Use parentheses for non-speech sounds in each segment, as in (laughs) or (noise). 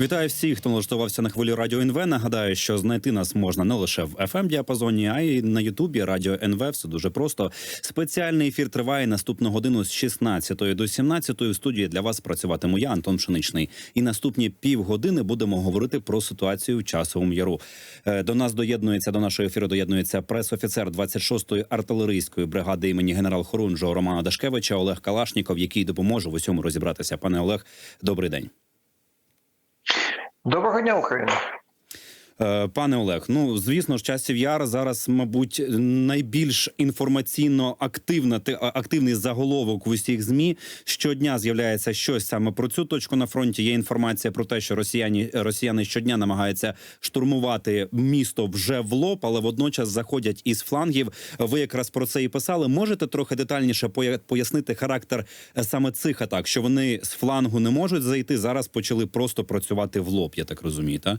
Вітаю всіх, хто налаштувався на хвилі радіо НВ. Нагадаю, що знайти нас можна не лише в fm діапазоні, а й на Ютубі Радіо НВ. Все дуже просто. Спеціальний ефір триває наступну годину з 16 до 17. У студії для вас працюватиму я, Антон Пшеничний. І наступні півгодини будемо говорити про ситуацію в часовому яру. Е, До нас доєднується до нашого ефіру. Доєднується прес-офіцер 26-ї артилерійської бригади імені генерал Хорунжого Романа Дашкевича Олег Калашніков, який допоможе в усьому розібратися. Пане Олег, добрий день. Доброго дня, Україна. Е, Пане Олег, ну звісно ж, часів яр зараз, мабуть, найбільш інформаційно активна ти- активний заголовок в усіх змі. Щодня з'являється щось саме про цю точку на фронті. Є інформація про те, що росіяни росіяни щодня намагаються штурмувати місто вже в лоб, але водночас заходять із флангів. Ви якраз про це і писали. Можете трохи детальніше поя- пояснити характер е, саме цих атак, що вони з флангу не можуть зайти. Зараз почали просто працювати в лоб. Я так розумію, так?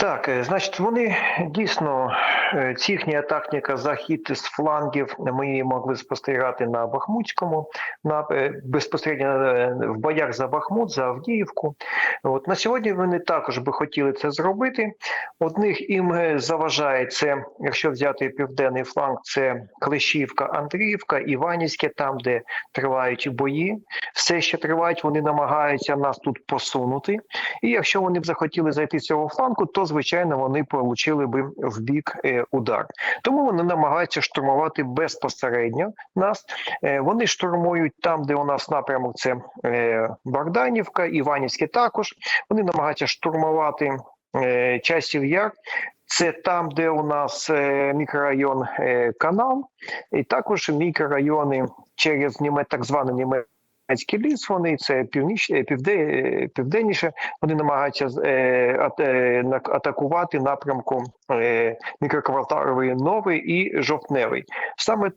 Так, е, значить, вони дійсно е, ці їхні атакніка, захід з флангів. Ми її могли спостерігати на Бахмутському, на е, безпосередньо е, в боях за Бахмут, за Авдіївку. От на сьогодні вони також би хотіли це зробити. Одних їм е, заважає це, якщо взяти південний фланг, це Клещівка, Андріївка, Іванівське, там, де тривають бої. Все ще тривають, вони намагаються нас тут посунути. І якщо вони б захотіли зайти з цього флангу, то звичайно вони отримали би в бік е, удар. Тому вони намагаються штурмувати безпосередньо нас. Е, вони штурмують там, де у нас напрямок це е, Богданівка, Іванівське також. Вони намагаються штурмувати часів яр. Це там, де у нас мікрорайон Канал, і також мікрорайони через так званий німецький Німецький ліс, вони це північ, е, півде, південніше. Вони намагаються е, е, атакувати напрямку е, мікрокварталовий новий і жовтневий. Саме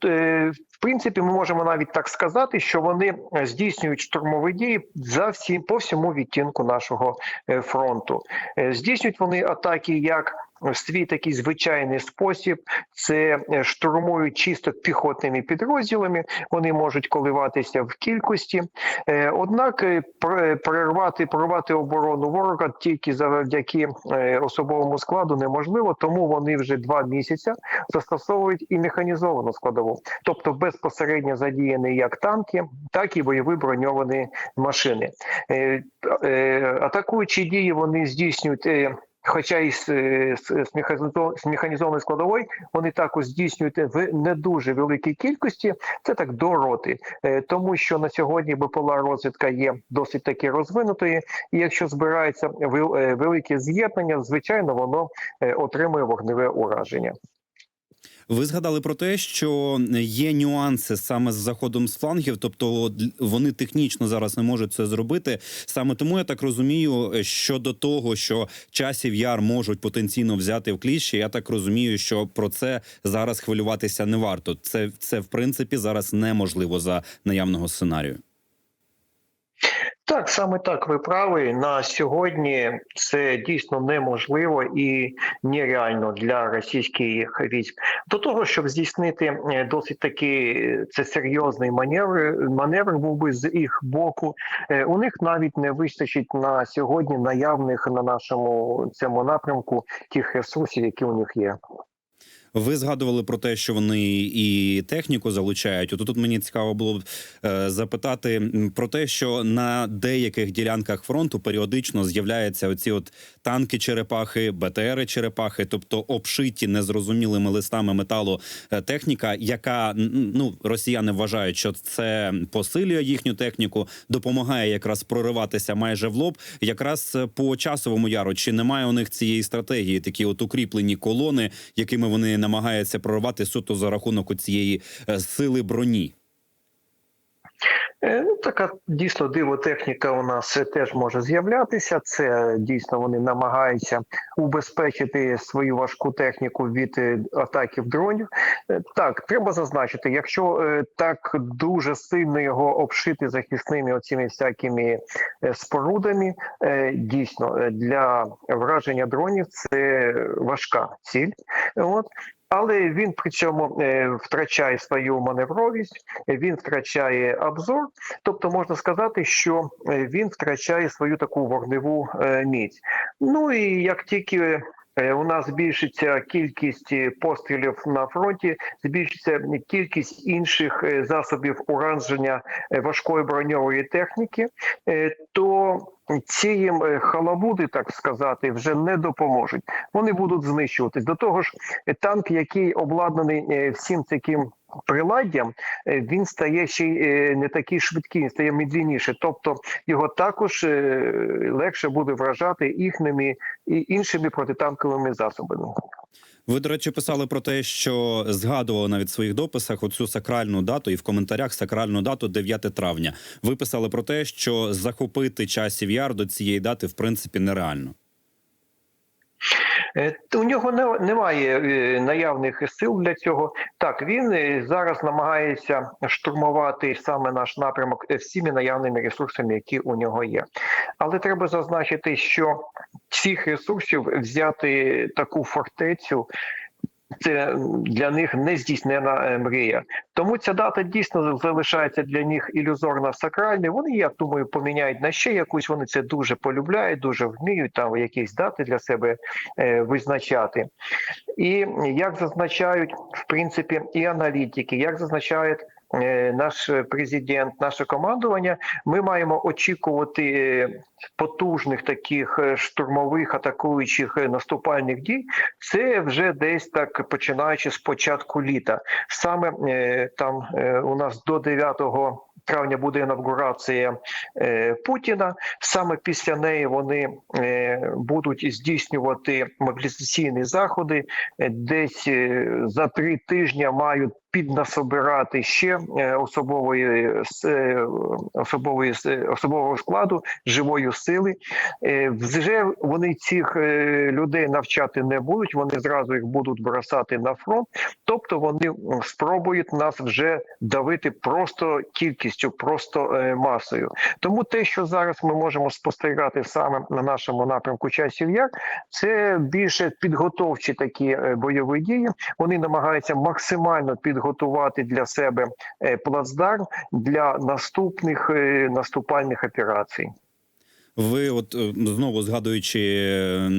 в принципі, ми можемо навіть так сказати, що вони здійснюють штурмові дії за всі по всьому відтінку нашого фронту. Здійснюють вони атаки як в свій такий звичайний спосіб. Це е, штурмують чисто піхотними підрозділами. Вони можуть коливатися в кількості. Е, Однак е, перервати прорвати оборону ворога тільки завдяки особовому складу неможливо, тому вони вже два місяці застосовують і механізовану складову, тобто безпосередньо задіяні як танки, так і бойові броньовані машини. Атакуючі дії вони здійснюють. Е, Хоча і з, е, з, з з механізованої складової вони також здійснюють в не дуже великій кількості. Це так до роти, Е, тому що на сьогодні БПЛА розвідка є досить таки розвинутою, і якщо збирається вел- е, велике з'єднання, звичайно, воно е, отримує вогневе ураження. Ви згадали про те, що є нюанси саме з заходом з флангів, тобто вони технічно зараз не можуть це зробити. Саме тому я так розумію, щодо того, що часів яр можуть потенційно взяти в кліщі. Я так розумію, що про це зараз хвилюватися не варто. Це це в принципі зараз неможливо за наявного сценарію. Так, саме так ви праві. На сьогодні це дійсно неможливо і нереально для російських військ. До того, щоб здійснити е, досить таки е, це серйозний маневр, маневр був би з їх боку. Е, У них навіть не вистачить на сьогодні наявних на нашому цьому напрямку тих ресурсів, які у них є. Ви згадували про те, що вони і техніку залучають. От тут мені цікаво було б е, запитати про те, що на деяких ділянках фронту періодично з'являються оці от танки черепахи, БТРи черепахи, тобто обшиті незрозумілими листами металу е, техніка, яка ну росіяни вважають, що це посилює їхню техніку, допомагає якраз прориватися майже в лоб. Якраз е, по часовому яру чи немає у них цієї стратегії, такі от укріплені колони, якими вони намагаються прорвати суто за рахунок цієї сили броні. Е, Ну, така дійсно дивотехніка у нас е, теж може з'являтися. Це дійсно вони намагаються убезпечити свою важку техніку від е, атаків дронів. Е, Так, треба зазначити, якщо е, так дуже сильно його обшити захисними оціми всякими е, спорудами, е, дійсно е, для враження дронів це важка ціль. От. але він при цьому е, втрачає свою маневровість, він втрачає обзор. Тобто можна сказати, що е, він втрачає свою таку вогневу е, міць. Ну і як тільки у нас збільшиться кількість пострілів на фронті, збільшиться кількість інших засобів ураження важкої броньової техніки, то ці їм е, халабуди, так сказати, вже не допоможуть. Вони будуть знищуватись. До того ж, е, танк, який обладнаний е, всім таким приладдям, е, він стає ще е, не такий швидкий, він стає медленніше. Тобто його також е, легше буде вражати їхніми і іншими протитанковими засобами. Ви, до речі, писали про те, що згадували навіть в своїх дописах оцю сакральну дату, і в коментарях сакральну дату 9 травня. Ви писали про те, що захопити часів яр до цієї дати в принципі нереально. Е, У нього немає е, наявних сил для цього. Так, він е, зараз намагається штурмувати саме наш напрямок всіми наявними ресурсами, які у нього є. Але треба зазначити, що цих ресурсів взяти таку фортецю. Це для них нездійснена е, мрія. Тому ця дата дійсно залишається для них ілюзорно сакральною. Вони, я думаю, поміняють на ще якусь. Вони це дуже полюбляють, дуже вміють там якісь дати для себе е, визначати. І як зазначають в принципі і аналітики, як зазначають наш президент, наше командування, ми маємо очікувати е, потужних таких е, штурмових атакуючих е, наступальних дій. Це вже десь так починаючи з початку літа. Саме е, там е, у нас до 9 травня буде інавгурація е, Путіна. Саме після неї вони е, будуть здійснювати мобілізаційні заходи. Е, Десь е, за три тижні мають піднасобирати ще е, особової е, особової особового складу живої сили. Е, Вже вони цих людей навчати не будуть. Вони зразу їх будуть бросати на фронт. Тобто вони спробують нас вже давити просто кількістю, просто масою. Тому те, що зараз ми можемо спостерігати саме на нашому напрямку часів яр, це більше підготовчі такі бойові дії. Вони намагаються максимально підготувати для себе е, плацдарм для наступних е, наступальних операцій. Ви, от е, знову згадуючи е,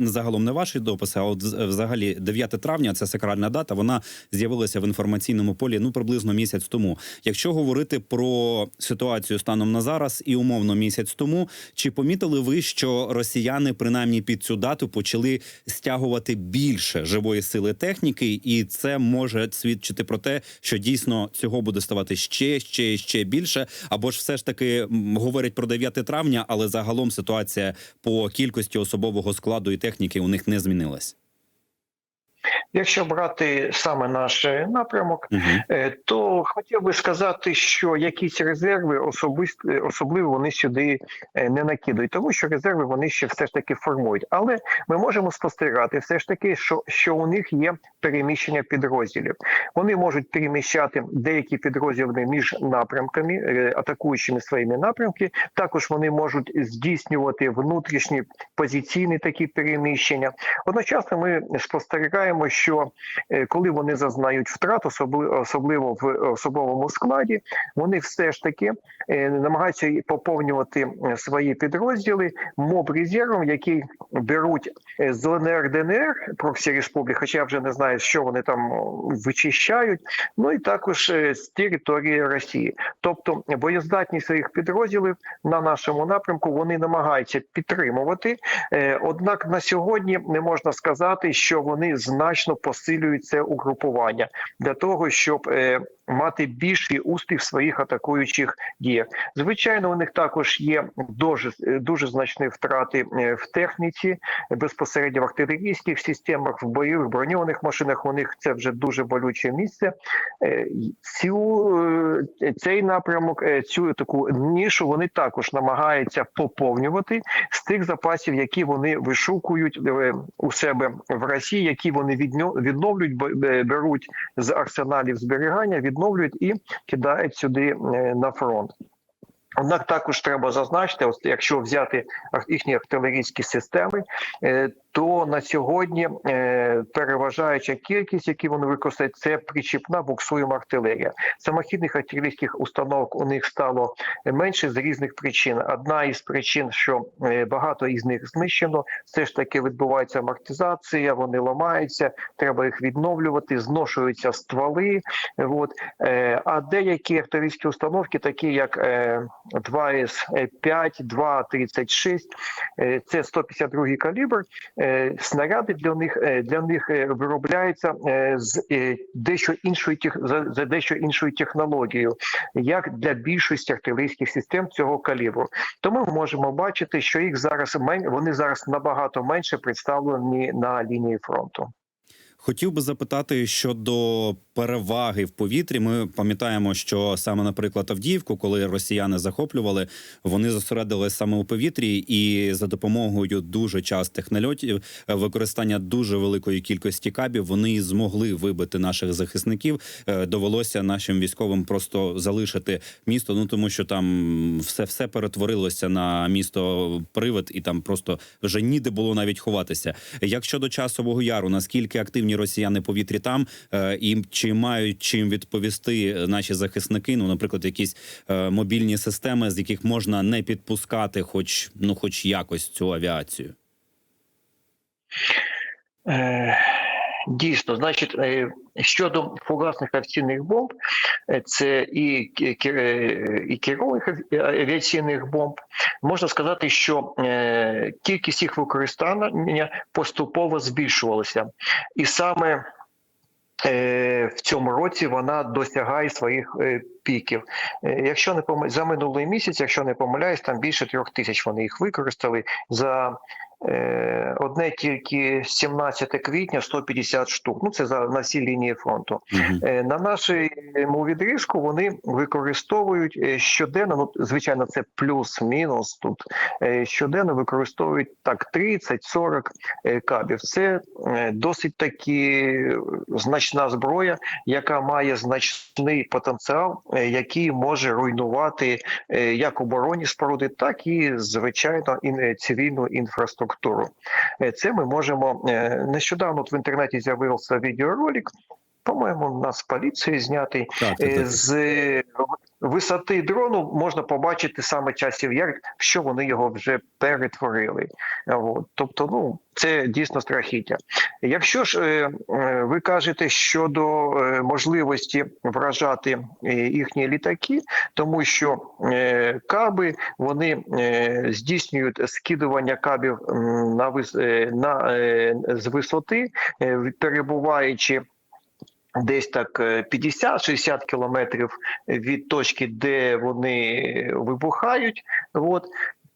загалом не ваші дописи, а от взагалі 9 травня, це сакральна дата. Вона з'явилася в інформаційному полі ну приблизно місяць тому. Якщо говорити про ситуацію станом на зараз і умовно місяць тому, чи помітили ви, що росіяни принаймні під цю дату почали стягувати більше живої сили техніки, і це може свідчити про те, що дійсно цього буде ставати ще, ще, ще більше, або ж все ж таки говорять про 9 травня, але загалом ситуація по кількості особового складу і техніки у них не змінилась. Якщо брати саме наш е, напрямок, Угу. Е, то хотів би сказати, що якісь резерви особисто особливо вони сюди е, не накидують, тому що резерви вони ще все ж таки формують. Але ми можемо спостерігати все ж таки, що, що у них є переміщення підрозділів. Вони можуть переміщати деякі підрозділи між напрямками, атакуючими своїми напрямки. Також вони можуть здійснювати внутрішні позиційні такі переміщення. Одночасно ми спостерігаємо, що е, коли вони зазнають втрат, особливо в особовому складі, вони все ж таки е, намагаються поповнювати е, свої підрозділи моб резервом, який беруть е, з ЛНР ДНР проксі республік, хоча я вже не знаю, що вони там вичищають. Ну і також е, з території Росії, тобто боєздатність своїх підрозділів на нашому напрямку вони намагаються підтримувати. Е, Однак на сьогодні не можна сказати, що вони значно посилюють це угрупування для того, щоб е, мати більший успіх в своїх атакуючих діях. Звичайно, у них також є дуже дуже значні втрати е, в техніці, безпосередньо в артилерійських системах, в бойових броньованих машинах. У них це вже дуже болюче місце. Е, Цю е, цей напрямок, цю таку нішу вони також намагаються поповнювати з тих запасів, які вони вишукують у себе в Росії, які вони відновлюють, беруть з арсеналів зберігання, відновлюють і кидають сюди е, на фронт. Однак також треба зазначити, якщо взяти їхні артилерійські системи, е, то на сьогодні е, переважаюча кількість, які вони використовують, це причіпна буксуєма артилерія. Самохідних артилерійських установок у них стало менше з різних причин. Одна із причин, що е, багато із них знищено, все ж таки відбувається амортизація, вони ламаються, треба їх відновлювати, зношуються стволи. От. Е, А деякі артилерійські установки, такі як е, 2С5, 2,36, е, це 152 калібр. Е, Снаряди для них е, для них е, виробляються з дещо іншою за, за дещо іншою технологією, як для більшості артилерійських систем цього калібру. Тому ми можемо бачити, що їх зараз мен... вони зараз набагато менше представлені на лінії фронту. Хотів би запитати щодо переваги в повітрі. Ми пам'ятаємо, що саме, наприклад, Авдіївку, коли росіяни захоплювали, вони зосередились саме у повітрі, і за допомогою дуже частих нальотів, е, використання дуже великої кількості кабів, вони змогли вибити наших захисників. Е, Довелося нашим військовим просто залишити місто. Ну тому що там все все перетворилося на місто привид, і там просто вже ніде було навіть ховатися. Як щодо часового яру, наскільки активні росіяни повітрі там, е, і чи мають чим відповісти наші захисники? Ну, наприклад, якісь е, мобільні системи, з яких можна не підпускати, хоч ну, хоч якось цю авіацію. Е, Дійсно, значить, е, щодо фугасних авіаційних бомб, е, це і е, і керованих авіаційних бомб, можна сказати, що кількість їх використання поступово збільшувалася, і саме в цьому році вона досягає своїх е, піків. Е, Якщо не помиляюсь, за минулий місяць, якщо не помиляюсь, там більше трьох тисяч вони їх використали за. Е, Одне тільки 17 квітня 150 штук. Ну це за на всій лінії фронту. Е, На нашому відрізку вони використовують е, щоденно. Ну звичайно, це плюс-мінус. Тут щоденно використовують так 30-40 е, кабів. Це досить таки значна зброя, яка має значний потенціал, який може руйнувати як оборонні споруди, так і звичайно е, цивільну інфраструктуру. Е, Це ми можемо е, нещодавно от в інтернеті з'явився відеоролик. По-моєму, у нас поліції знятий Так, так, Е, так. з е, висоти дрону можна побачити саме часів яр, що вони його вже перетворили. От. Тобто, ну це дійсно страхіття. Якщо ж е, ви кажете щодо можливості вражати їхні літаки, тому що е, каби вони е, здійснюють скидування кабів на вис на е, з висоти, е, перебуваючи десь так е, 50-60 кілометрів від точки, де вони вибухають. От.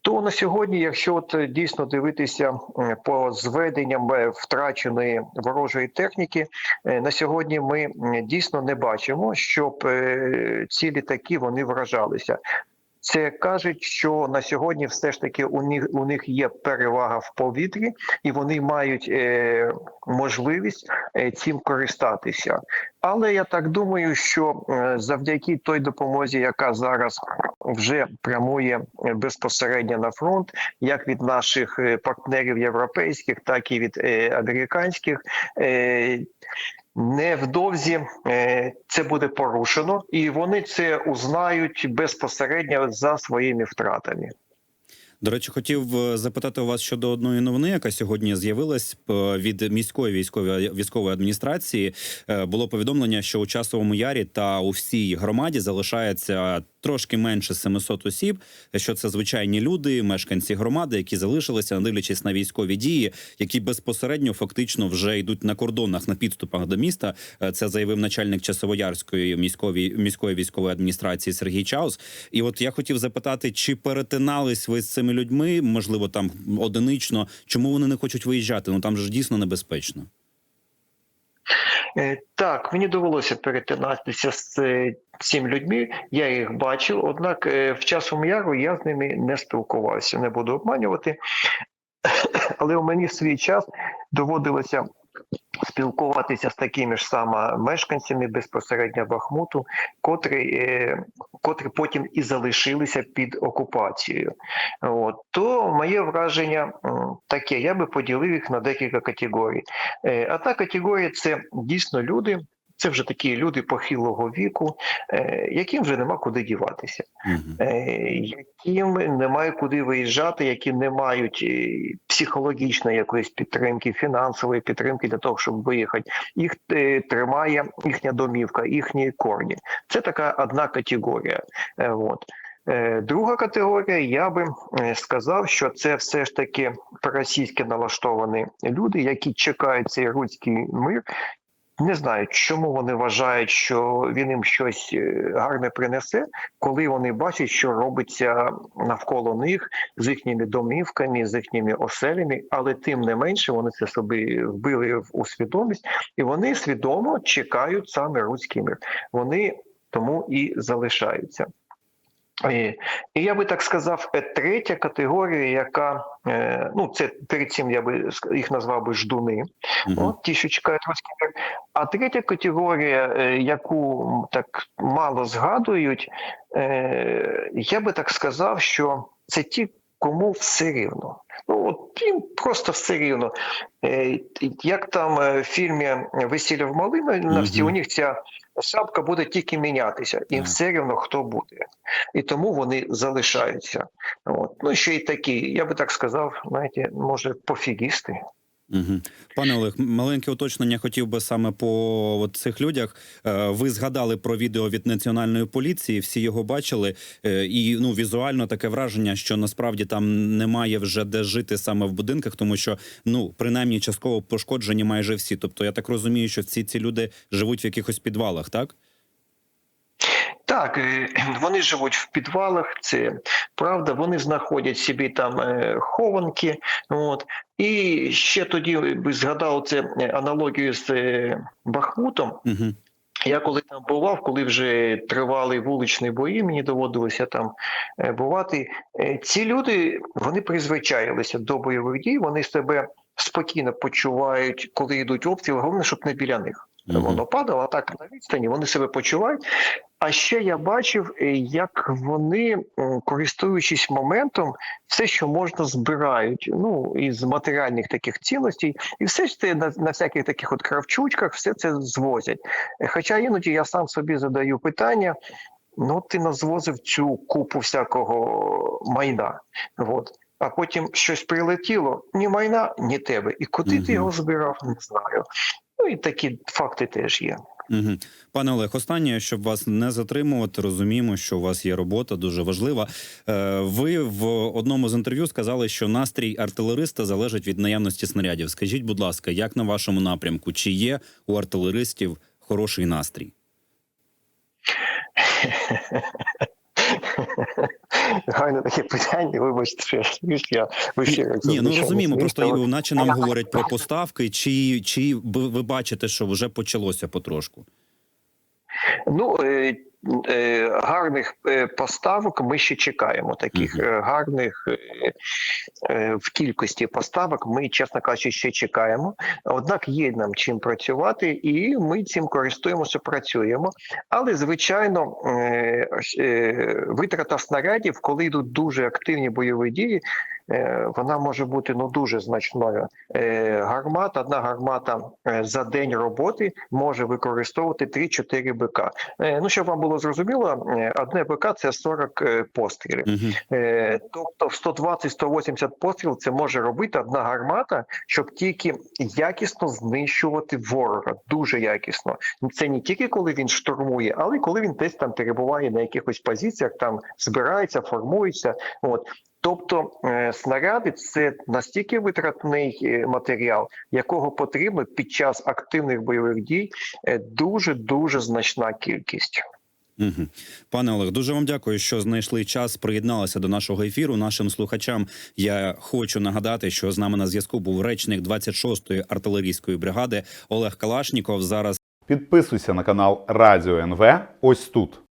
То на сьогодні, якщо от е, дійсно дивитися е, по зведенням е, втраченої ворожої техніки, е, на сьогодні ми дійсно не бачимо, щоб е, ці літаки вони вражалися. Це кажуть, що на сьогодні все ж таки у них у них є перевага в повітрі, і вони мають е, можливість е, цим користатися. Але я так думаю, що е, завдяки той допомозі, яка зараз вже прямує е, безпосередньо на фронт, як від наших партнерів європейських, так і від американських. Невдовзі е, це буде порушено, і вони це узнають безпосередньо за своїми втратами. До речі, хотів е, запитати у вас щодо одної новини, яка сьогодні з'явилась е, від міської військової військової адміністрації. Було повідомлення, що у часовому ярі та у всій громаді залишається трошки менше 700 осіб. Що це звичайні люди, мешканці громади, які залишилися, не дивлячись на військові дії, які безпосередньо фактично вже йдуть на кордонах на підступах до міста. Е, Це заявив начальник Часовоярської міської міської військової адміністрації Сергій Чаус. І от я хотів запитати, чи перетинались ви з цими людьми, можливо, там одинично, чому вони не хочуть виїжджати? Ну там ж дійсно небезпечно. Е, Так, мені довелося перетинатися з е, цими людьми. Я їх бачив, однак е, в часом яру я з ними не спілкувався, не буду обманювати. (coughs) Але у мені в свій час доводилося спілкуватися з такими ж саме мешканцями безпосередньо Бахмуту, котрі, е, котрі потім і залишилися під окупацією. От. То моє враження таке, я би поділив їх на декілька категорій. Е, Одна категорія це дійсно люди. Це вже такі люди похилого віку, е, яким вже нема куди діватися е, яким немає куди виїжджати, які не мають е, психологічної якоїсь підтримки, фінансової підтримки для того, щоб виїхати. Їх тримає їхня домівка, їхні корні. Це така одна категорія. От. Друга категорія, я би сказав, що це все ж таки проросійськи налаштовані люди, які чекають цей руський мир. Не знаю, чому вони вважають, що він їм щось е, гарне принесе, коли вони бачать, що робиться навколо них з їхніми домівками, з їхніми оселями, але тим не менше вони це собі вбили у свідомість, і вони свідомо чекають саме руський мир. Вони тому і залишаються. І, і я би так сказав, е, третя категорія, яка е, ну це перед цим я би їх назвав би ждуни. Мгм. От ті, що чекають мир. А третя категорія, е, яку так мало згадують, я би так сказав, що це ті, кому все рівно. Ну от їм просто все рівно. Як там в фільмі Весілля в Малиновці, Мгм. у них ця шапка буде тільки мінятися, їм все рівно хто буде. І тому вони залишаються. От. Ну ще й такі, я би так сказав, знаєте, може, пофігісти. Угу. Пане Олег, маленьке уточнення хотів би саме по от цих людях. Е, Ви згадали про відео від національної поліції, всі його бачили, е, і ну візуально таке враження, що насправді там немає вже де жити саме в будинках, тому що ну принаймні частково пошкоджені майже всі. Тобто я так розумію, що всі ці люди живуть в якихось підвалах, так? Так, е, вони живуть в підвалах, це правда. Вони знаходять собі там е, хованки. От і ще тоді би згадав це е, аналогію з е, Бахмутом. Угу. Я коли там бував, коли вже тривали вуличні бої, мені доводилося там е, бувати. Е, Ці люди вони призвичаїлися до бойових дій, вони себе спокійно почувають, коли йдуть обстріли. Головне, щоб не біля них. Воно падало, а так на відстані вони себе почувають. А ще я бачив, е, як вони, користуючись моментом, все, що можна, збирають. Ну із матеріальних таких цінностей, і все ж це на, на всяких таких от кравчучках, все це звозять. Е, Хоча іноді я сам собі задаю питання: ну ти назвозив цю купу всякого майна. От. А потім щось прилетіло, ні майна, ні тебе. І куди Мгм. ти його збирав, не знаю. Ну і такі факти теж є. Угу. Пане Олег, останнє, щоб вас не затримувати, розуміємо, що у вас є робота дуже важлива. Е, Ви в одному з інтерв'ю сказали, що настрій артилериста залежить від наявності снарядів. Скажіть, будь ласка, як на вашому напрямку? Чи є у артилеристів хороший настрій? (laughs) (laughs) Гарне таке питання, вибачте, що я, я в ефірах. Ні, ну розуміємо, просто наче нам говорять про поставки, чи, чи ви бачите, що вже почалося потрошку? Ну, е, гарних е, поставок ми ще чекаємо. Таких е, гарних е, е, в кількості поставок ми, чесно кажучи, ще чекаємо. Однак є нам чим працювати, і ми цим користуємося, працюємо. Але, звичайно, е, е, витрата снарядів, коли йдуть дуже активні бойові дії, е, вона може бути ну дуже значною. Е, Гармата, одна гармата е, за день роботи може використовувати 3-4 БК. Е, Ну, щоб вам було зрозуміло, е, одне БК це 40 е, пострілів. Угу. Тобто в 120-180 постріл це може робити одна гармата, щоб тільки якісно знищувати ворога. Дуже якісно. Це не тільки коли він штурмує, але й коли він десь там перебуває на якихось позиціях, там збирається, формується. От. Тобто снаряди це настільки витратний матеріал, якого потрібно під час активних бойових дій дуже дуже значна кількість. Угу. Пане Олег, дуже вам дякую, що знайшли час, приєдналися до нашого ефіру. Нашим слухачам я хочу нагадати, що з нами на зв'язку був речник 26-ї артилерійської бригади Олег Калашніков. Зараз Підписуйся на канал Радіо НВ ось тут.